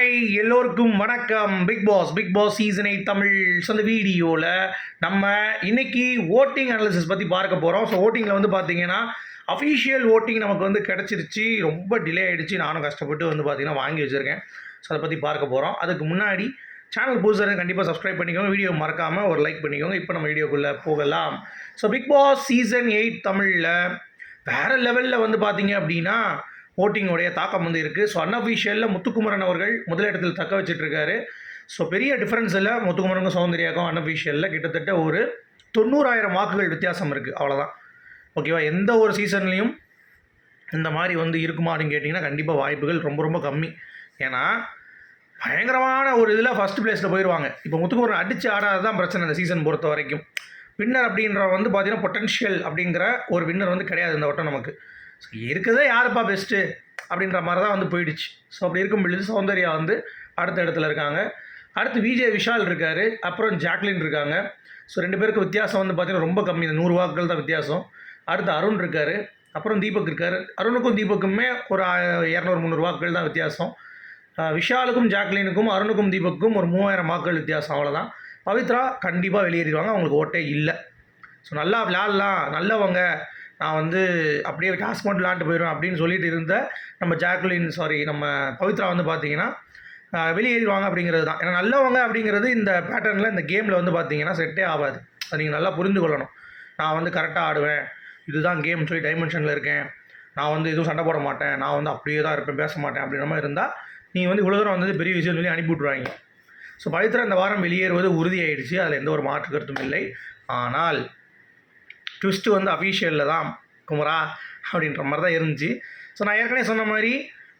Hi எல்லோருக்கும் வணக்கம். Big boss big boss season eight Tamil சொந்த அந்த வீடியோவில் நம்ம இன்னைக்கு ஓட்டிங் அனாலிசிஸ் பற்றி பார்க்க போகிறோம் ஸோ ஓட்டிங்கில் வந்து பார்த்தீங்கன்னா அஃபீஷியல் ஓட்டிங் நமக்கு வந்து கிடச்சிருச்சு. ரொம்ப டிலே ஆகிடுச்சு நானும் கஷ்டப்பட்டு வந்து பார்த்தீங்கன்னா வாங்கி வச்சுருக்கேன். ஸோ அதை பற்றி பார்க்க போகிறோம் அதுக்கு முன்னாடி சேனல் புதுசாக கண்டிப்பாக சப்ஸ்கிரைப் பண்ணிக்கோங்க. வீடியோ மறக்காமல் ஒரு லைக் பண்ணிக்கோங்க. இப்போ நம்ம வீடியோக்குள்ளே போகலாம். So big boss season eight தமிழில் வேறு லெவலில் வந்து பார்த்தீங்க அப்படின்னா ஓட்டிங்குடைய தாக்கம் வந்து இருக்குது ஸோ அன்அஃபிஷியலில் முத்துக்குமரன் அவர்கள் முதலிடத்தில் தக்க வச்சுட்ருக்காரு. ஸோ பெரிய டிஃப்ரென்ஸ் இல்லை முத்துக்குமரனுக்கும் சௌந்தர்யாக்கும் அன்அஃபிஷியலில் கிட்டத்தட்ட ஒரு தொண்ணூறாயிரம் வாக்குகள் வித்தியாசம் இருக்குது அவ்வளோதான் ஓகேவா எந்த ஒரு சீசன்லேயும் இந்த மாதிரி வந்து இருக்குமா அப்படின்னு கேட்டிங்கன்னா கண்டிப்பாக வாய்ப்புகள் ரொம்ப ரொம்ப கம்மி. ஏன்னா பயங்கரமான ஒரு இதில் ஃபஸ்ட் பிளேஸில் போயிடுவாங்க இப்போ முத்துக்குமரன் அடித்து ஆடாது தான் பிரச்சனை இந்த சீசன் பொறுத்த வரைக்கும். வின்னர் அப்படின்ற வந்து பார்த்திங்கன்னா பொட்டன்ஷியல் அப்படிங்கிற ஒரு வின்னர் வந்து கிடையாது இந்த வட்டம் நமக்கு. இருக்கிறதே யாருப்பா பெஸ்ட்டு அப்படின்ற மாதிரி தான் வந்து போயிடுச்சு. ஸோ அப்படி இருக்கும் பொழுது சௌந்தர்யா வந்து அடுத்த இடத்துல இருக்காங்க. அடுத்து விஜய் விஷால் இருக்கார் அப்புறம் ஜாக்லின் இருக்காங்க. ஸோ ரெண்டு பேருக்கு வித்தியாசம் வந்து பார்த்தீங்கன்னா ரொம்ப கம்மி. இந்த நூறு வாக்குகள் தான் வித்தியாசம். அடுத்து அருண் இருக்கார் அப்புறம் தீபக் இருக்கார். அருணுக்கும் தீபக்குமே ஒரு இரநூறு முந்நூறு வாக்குகள் தான் வித்தியாசம். விஷாலுக்கும் ஜாக்லினுக்கும் அருணுக்கும் தீபக்கும் ஒரு மூவாயிரம் வாக்குகள் வித்தியாசம் அவ்வளோதான் பவித்ரா கண்டிப்பாக வெளியேறிடுவாங்க அவங்களுக்கு ஓட்டே இல்லை. ஸோ நல்லா விளையாடலாம் நல்லவங்க. நான் வந்து அப்படியே டாஸ்க் மட்டும் விளாண்டு போயிடுவேன் அப்படின்னு சொல்லிட்டு இருந்த நம்ம ஜாக்லின் சாரி நம்ம பவித்ரா வந்து பார்த்தீங்கன்னா ஆஹ் வெளியேறிடுவாங்க அப்படிங்கிறது தான். ஏன்னா நல்லவங்க அப்படிங்கிறது இந்த பேட்டர்னில் இந்த கேமில் வந்து பார்த்தீங்கன்னா செட்டே ஆகாது. அதை நீங்கள் நல்லா புரிந்து கொள்ளணும். நான் வந்து கரெக்டாக ஆடுவேன். இதுதான் கேம் சொல்லி டைமென்ஷனில் இருக்கேன். நான் வந்து எதுவும் சண்டை போட மாட்டேன். நான் வந்து அப்படியே தான் இருப்பேன் பேச மாட்டேன் அப்படின்ற மாதிரி இருந்தால் நீ வந்து இவ்வளோ தூரம் வந்து பெரிய விஷயம் சொல்லி அனுப்பி விட்ருவாங்க ஸோ பவித்ரா இந்த வாரம் வெளியேறுவது உறுதியாயிடுச்சு. அதில் எந்த ஒரு மாற்று கருத்தும் இல்லை. ஆனால் ட்விஸ்ட்டு வந்து அஃபீஷியலில் தான் குமரா அப்படின்ற மாதிரி தான் இருந்துச்சு. ஸோ நான் ஏற்கனவே சொன்ன மாதிரி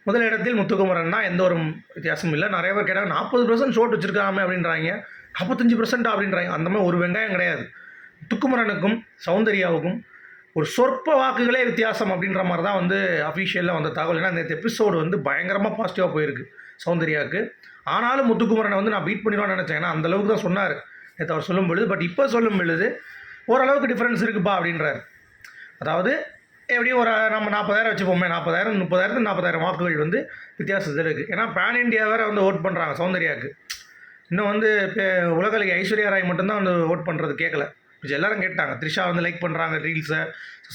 முதல் இடத்தில் முத்துக்குமரன் தான் எந்த ஒரு வித்தியாசமும் இல்லை. நிறைய பேர் கேட்டாங்க நாற்பது பர்சன்ட் ஷோட் வச்சுருக்காமே அப்படின்றாங்க. நாற்பத்தஞ்சு பர்சன்ட் அப்படின்றாங்க. அந்த மாதிரி ஒரு வெங்காயம் கிடையாது. முத்துக்குமரனுக்கும் சௌந்தர்யாவுக்கும் ஒரு சொற்ப வாக்குகளே வித்தியாசம் அப்படின்ற மாதிரி தான் வந்து அஃபீஷியலில் வந்த தகவல். ஏன்னா இந்த எபிசோடு வந்து பயங்கரமாக பாசிட்டிவாக போயிருக்கு சௌந்தர்யாவுக்கு. ஆனாலும் முத்துக்குமரனை வந்து நான் பீட் பண்ணிடுவான்னு நினச்சேன். ஏன்னா அந்த அளவுக்கு தான் சொன்னார். நேற்று அவர் சொல்லும் பொழுது பட் இப்போ சொல்லும் பொழுது ஓரளவுக்கு டிஃப்ரென்ஸ் இருக்குப்பா அப்படின்றார். அதாவது எப்படியும் ஒரு நம்ம நாற்பதாயிரம் வச்சுப்போமே நாற்பதாயிரம் முப்பதாயிரத்து நாற்பதாயிரம் வாக்குகள் வந்து வித்தியாசத்தில் இருக்குது ஏன்னா பேன் இண்டியா வேறு வந்து ஓட் பண்ணுறாங்க சௌந்தர்யாவுக்கு இன்னும் வந்து இப்போ உலகலைக்கு ஐஸ்வர்யா ராய் மட்டும்தான் வந்து ஓட் பண்ணுறது கேட்கல மிச்சம் எல்லாரும் கேட்டாங்க த்ரிஷா வந்து லைக் பண்ணுறாங்க ரீல்ஸை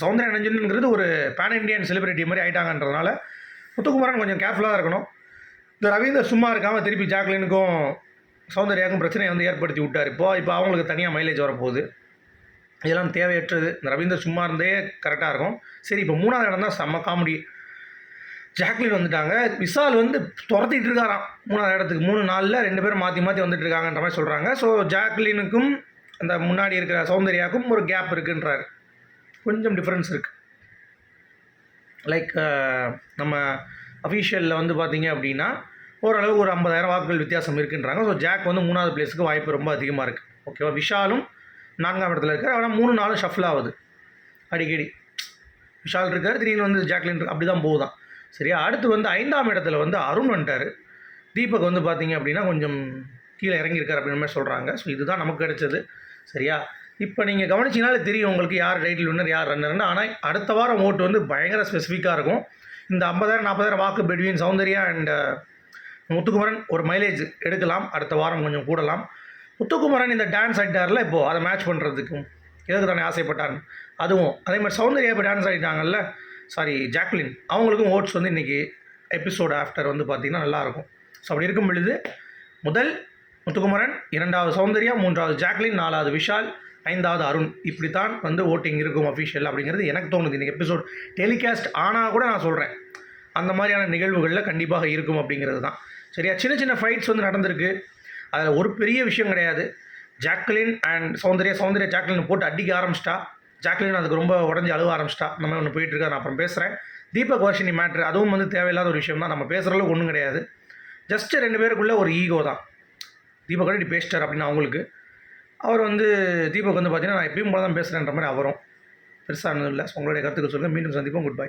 சௌந்தர்யா நஞ்சன்ங்கிறது ஒரு பேன் இண்டியன் செலிபிரிட்டி மாதிரி ஆகிட்டாங்கன்றதுனால முத்துக்குமாரன் கொஞ்சம் கேர்ஃபுல்லாக தான் இருக்கணும். இந்த ரவீந்தர் சும்மா இருக்காமல் திருப்பி ஜாக்லினுக்கும் சௌந்தர்யாவுக்கும் பிரச்சனையை வந்து ஏற்படுத்தி விட்டார். இப்போ இப்போ அவங்களுக்கு தனியாக மைலேஜ் வரப்போகுது. இதெல்லாம் தேவையற்றது. இந்த ரவீந்தர் சும்மா இருந்தே கரெக்டாக இருக்கும். சரி இப்போ மூணாவது இடம் தான் செம்ம காமெடி ஜாக்லின் வந்துட்டாங்க. விஷால் வந்து துரத்திட்டு இருக்காராம். மூணாவது இடத்துக்கு. மூணு நாளில் ரெண்டு பேரும் மாற்றி மாற்றி வந்துட்டு இருக்காங்கன்ற மாதிரி சொல்கிறாங்க ஸோ ஜாக்லினுக்கும் அந்த முன்னாடி இருக்கிற சௌந்தர்யாவுக்கும் ஒரு கேப் இருக்குன்றார். கொஞ்சம் டிஃப்ரென்ஸ் இருக்குது லைக் நம்ம அஃபீஷியலில் வந்து பார்த்தீங்க அப்படின்னா ஓரளவுக்கு ஒரு ஐம்பதாயிரம் வாக்குகள் வித்தியாசம் இருக்குன்றாங்க. ஸோ ஜாக் வந்து மூணாவது பிளேஸுக்கு வாய்ப்பு ரொம்ப அதிகமாக இருக்குது ஓகேவா விஷாலும் நான்காம் இடத்துல இருக்கார். ஆனால் மூணு நாளும் ஷஃபில் ஆகுது. அடிக்கடி. விஷால் இருக்கார் திடீர்னு வந்து ஜாக்லின் அப்படி தான் போகுதான். சரியா அடுத்து வந்து ஐந்தாம் இடத்துல வந்து அருண் வந்துட்டார். தீபக் வந்து பார்த்தீங்க அப்படின்னா கொஞ்சம் கீழே இறங்கியிருக்கார் அப்படின்ற மாதிரி சொல்கிறாங்க ஸோ இதுதான் நமக்கு கிடைச்சது. சரியா? இப்போ நீங்கள் கவனிச்சிங்கனாலே தெரியும் உங்களுக்கு யார் டைட்டில் வின்னர் யார் ரன்னர்னு ஆனால் அடுத்த வாரம் ஓட்டு வந்து பயங்கர ஸ்பெசிஃபிக்காக இருக்கும். இந்த ஐம்பதாயிரம் நாற்பதாயிரம் வாக்கு பெட்வீன் சௌந்தர்யா அண்ட் முத்துக்குமரன் ஒரு மைலேஜ் எடுக்கலாம். அடுத்த வாரம் கொஞ்சம் கூடலாம். முத்துக்குமரன் இந்த டான்ஸ் ஆடிட்டார்ல இப்போது அதை மேட்ச் பண்ணுறதுக்கும் எதுக்கு தானே ஆசைப்பட்டார் அதுவும் அதே மாதிரி சௌந்தர்யா இப்போ டான்ஸ் ஆடிட்டாங்கல்ல. சாரி ஜாக்லின் அவங்களுக்கும் ஓட்ஸ் வந்து இன்றைக்கி எபிசோடு ஆஃப்டர் வந்து பார்த்திங்கன்னா நல்லாயிருக்கும். ஸோ அப்படி இருக்கும் பொழுது முதல் முத்துக்குமரன் இரண்டாவது சௌந்தர்யா மூன்றாவது ஜாக்லின் நாலாவது விஷால் ஐந்தாவது அருண். இப்படித்தான் வந்து ஓட்டிங் இருக்கும் அஃபிஷியல் அப்படிங்கிறது எனக்கு தோணுது. இன்றைக்கி எபிசோட் டெலிகாஸ்ட் ஆனால் கூட நான் சொல்கிறேன் அந்த மாதிரியான நிகழ்வுகளில் கண்டிப்பாக இருக்கும் அப்படிங்கிறது தான். சரியா? சின்ன சின்ன ஃபைட்ஸ் வந்து நடந்திருக்கு. அதில் ஒரு பெரிய விஷயம் கிடையாது. ஜாக்லின் அண்ட் சௌந்தர்யா சௌந்தர்யா ஜாக்லின் போட்டு அடிக்க ஆரம்பிச்சிட்டா. ஜாக்லின் அதுக்கு ரொம்ப உடஞ்சி அழுவ ஆரம்பிச்சிட்டா. இந்த மாதிரி ஒன்று போயிட்டு இருக்கா நான் அப்புறம் பேசுகிறேன் தீபக் வர்ஷினி மேட்ரு அதுவும் வந்து தேவையில்லாத ஒரு விஷயம் தான். நம்ம பேசுகிற அளவுக்கு ஒன்றும் கிடையாது. ஜஸ்ட் ரெண்டு பேருக்குள்ளே ஒரு ஈகோ தான். தீபக் இப்படி பேசிட்டார் அப்படின்னு அவங்களுக்கு. அவர் வந்து தீபக் வந்து பார்த்தீங்கன்னா நான் எப்பயும் போல தான் பேசுகிறேன்ற மாதிரி அவரும். பெருசாக இல்லை. உங்களுடைய கருத்துக்கள் சொல்லுங்கள் மீண்டும் சந்திப்போம். Good bye